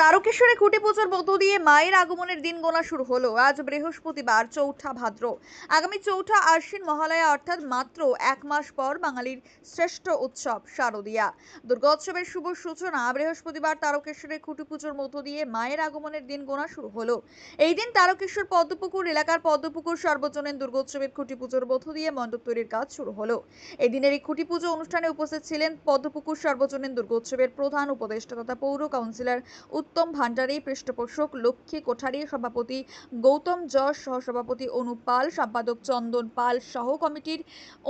তারকেশ্বরে খুঁটি পুজোর মধ্য দিয়ে মায়ের আগমনের দিন গোনা শুরু হলো। আজ বৃহস্পতিবার চৌঠা ভাদ্র। আগামী চৌঠা আশ্বিন মহালয়া অর্থাৎ মাত্র এক মাস পর বাঙালির শ্রেষ্ঠ উৎসব শারদীয়া। দুর্গোৎসবের শুভ সূচনা বৃহস্পতিবার তারকেশ্বরের খুঁটি পুজোর মধ্য দিয়ে মায়ের আগমনের দিন গোনা শুরু হলো। এই দিন তারকেশ্বর পদ্মপুকুর, এলাকার পদ্মপুকুর, সর্বজনীন দুর্গোৎসবের খুঁটি পুজোর মধ্য দিয়ে মণ্ডপ তৈরির কাজ শুরু হলো। এই দিনের এই খুঁটি পুজো অনুষ্ঠানে উপস্থিত ছিলেন পদ্মপুকুর, সর্বজনীন দুর্গোৎসবের প্রধান উপদেষ্টা তথা পৌর কাউন্সিলর উত্তম ভান্ডারী পৃষ্ঠপোষক লক্ষ্মী কোঠারি সভাপতি গৌতম যশ, সহসভাপতি অনুপ পাল, সম্পাদক চন্দন পাল সহ কমিটির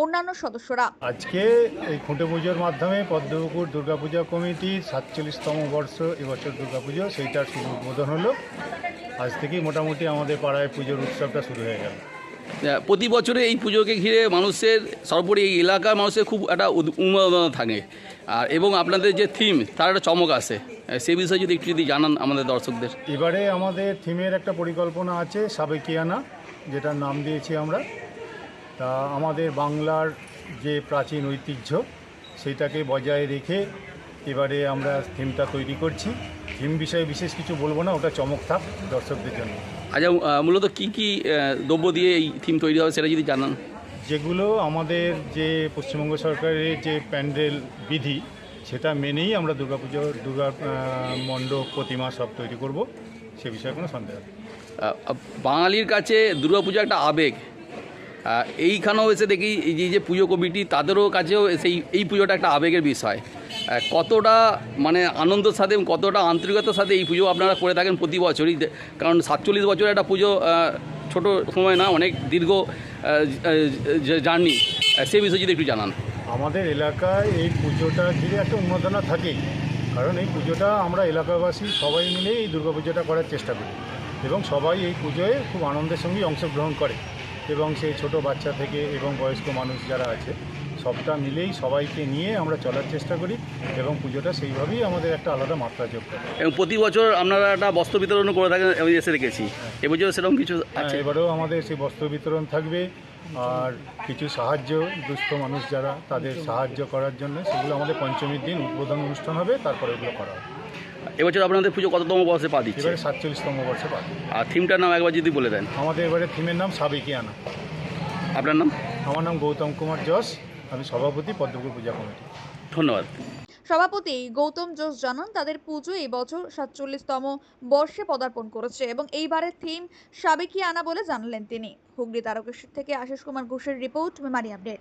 অন্যান্য সদস্যরা। আজকে এই খুঁটে পুজোর মাধ্যমে পদ্মপুকুর দুর্গাপূজা কমিটি সাতচল্লিশতম বর্ষ এবছর দুর্গাপুজো, সেইটার শুভ উদ্বোধন হলো। আজ থেকেই মোটামুটি আমাদের পাড়ায় পুজোর উৎসবটা শুরু হয়ে গেল। প্রতি বছরে এই পুজোকে ঘিরে মানুষের, সর্বোপরি এই এলাকার মানুষের খুব একটা উন্মাদনা থাকে। আর এবং আপনাদের যে থিম তার একটা চমক আছে। সে বিষয়ে যদি একটু যদি জানান আমাদের দর্শকদের। এবারে আমাদের থিমের একটা পরিকল্পনা আছে, সাবেকিয়ানা, যেটার নাম দিয়েছি আমরা। তা আমাদের বাংলার যে প্রাচীন ঐতিহ্য, সেটাকে বজায় রেখে এবারে আমরা থিমটা তৈরি করছি। থিম বিষয়ে বিশেষ কিছু বলব না ওটা চমক থাক দর্শকদের জন্য। আচ্ছা মূলত কী কী দ্রব্য দিয়ে এই থিম তৈরি হবে সেটা যদি জানান। যেগুলো আমাদের যে পশ্চিমবঙ্গ সরকারের যে প্যান্ডেল বিধি সেটা মেনেই আমরা দুর্গাপুজো দুর্গা মণ্ডপ প্রতিমা সব তৈরি করব সে বিষয়ে কোনো সন্দেহ বাঙালির কাছে দুর্গাপূজা একটা আবেগ। এইখানেও এসে দেখি এই যে- পুজো কমিটি, তাদেরও কাছেও সেই এই পুজোটা একটা আবেগের বিষয়। কতটা মানে আনন্দের সাথে কতটা আন্তরিকতার সাথে এই পুজো আপনারা করে থাকেন প্রতি বছরই। কারণ সাতচল্লিশ বছরের একটা পুজো ছোট সময় না, অনেক দীর্ঘ জার্নি। সেই বিষয়ে যদি একটু জানান। আমাদের এলাকায় এই পুজোটা ঘিরে একটা উন্মাদনা থাকেই। কারণ এই পুজোটা আমরা এলাকাবাসী সবাই মিলে এই দুর্গাপুজোটা করার চেষ্টা করি। এবং সবাই এই পুজোয় খুব আনন্দের সঙ্গে অংশগ্রহণ করে। এবং সেই ছোট বাচ্চা থেকে এবং বয়স্ক মানুষ যারা আছে সবটা মিলেই সবাইকে নিয়ে আমরা চলার চেষ্টা করি এবং পুজোটা সেইভাবেই আমাদের একটা আলাদা মাত্রা যোগ করে। এবং প্রতি বছর আপনারা একটা বস্ত্র বিতরণও করে থাকেন আমি এসে রেখেছি এবছর সেরকম কিছু হ্যাঁ, আছে? এবারেও আমাদের সেই বস্ত্র বিতরণ থাকবে আর কিছু সাহায্য দুস্থ মানুষ যারা তাদের সাহায্য করার জন্য সেগুলো আমাদের পঞ্চমীর দিন উদ্বোধন অনুষ্ঠান হবে তারপরে ওগুলো করা হবে। এবছর আপনাদের পুজো কততম বর্ষে পা দিচ্ছে? এবারে সাতচল্লিশতম বর্ষে পাবে আর থিমটার নাম একবার যদি বলে দেন। আমাদের এবারে থিমের নাম সাবেকিয়ানা। আপনার নাম? আমার নাম গৌতম কুমার যশ। আমি সভাপতি পদ্মপুর পূজা কমিটি। ধন্যবাদ। সভাপতি গৌতম জোস জানান তাদের পুজো এই বছর সাতচল্লিশতম বর্ষে পদার্পণ করেছে এবং এইবারের থিম সাবেকি আনা বলে জানালেন তিনি। হুগলি তারকেশ্বর থেকে আশিস কুমার ঘোষের রিপোর্ট মেমারি আপডেট।